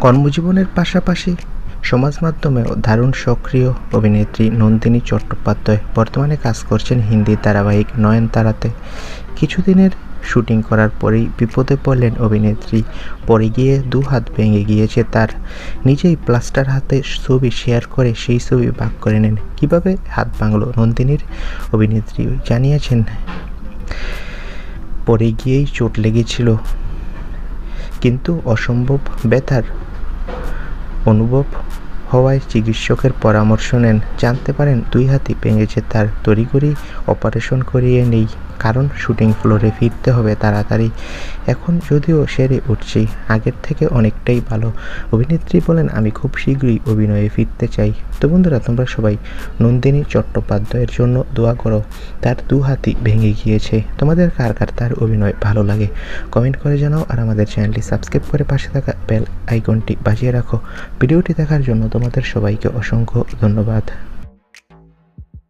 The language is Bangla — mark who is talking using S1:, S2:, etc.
S1: কর্মজীবনের পাশাপাশি সমাজ মাধ্যমেও দারুণ সক্রিয় অভিনেত্রী নন্দিনী চট্টোপাধ্যায় বর্তমানে কাজ করছেন হিন্দি ধারাবাহিক নয়নতারাতে। কিছুদিনের শুটিং করার পরেই বিপদে পড়লেন অভিনেত্রী। পরে গিয়ে দু হাত ভেঙে গিয়েছে তার। নিজেই প্লাস্টার হাতে ছবি শেয়ার করে সেই ছবি ভাগ করে নেন। কীভাবে হাত ভাঙলো নন্দিনীর? অভিনেত্রী জানিয়েছেন পরে গিয়েই চোট লেগেছিল। কিন্তু অসম্ভব ব্যথার অনুভব হওয়ায় চিকিৎসকের পরামর্শ নেন। জানতে পারেন, দুই হাতি ভেঙেছে তার তড়িঘড়ি, অপারেশন করিয়ে নেই। কারণ শুটিং ফ্লোরে ফিরতে হবে তাড়াতাড়ি। এখন যদিও সেরে উঠছি, আগের থেকে অনেকটাই ভালো। অভিনেত্রী বলেন, আমি খুব শীঘ্রই অভিনয়ে ফিরতে চাই। তো বন্ধুরা, তোমরা সবাই নন্দিনী চট্টোপাধ্যায়ের জন্য দোয়া করো, তার দু হাতই ভেঙে গিয়েছে। তোমাদের কার কার তার অভিনয় ভালো লাগে? কমেন্ট করে জানাও, আর আমাদের চ্যানেলটি সাবস্ক্রাইব করে পাশে থাকা বেল আইকনটি বাজিয়ে রাখো। ভিডিওটি দেখার জন্য তোমাদের সবাইকে অসংখ্য ধন্যবাদ।